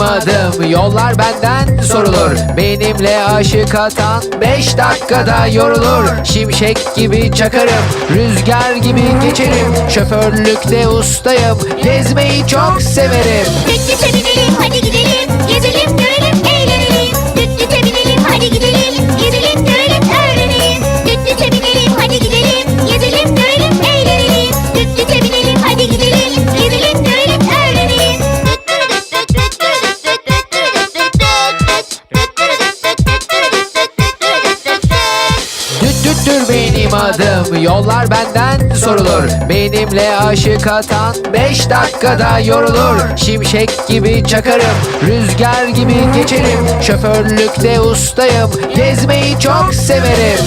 adım Yollar benden sorulur. Benimle aşık atan Beş dakikada yorulur. Şimşek gibi çakarım Rüzgar gibi geçerim. Şoförlükte ustayım Gezmeyi çok severim. Düt düte Düttür benim adım Yollar benden sorulur. Benimle aşık atan Beş dakikada yorulur. Şimşek gibi çakarım Rüzgar gibi geçerim. Şoförlükte ustayım Gezmeyi çok severim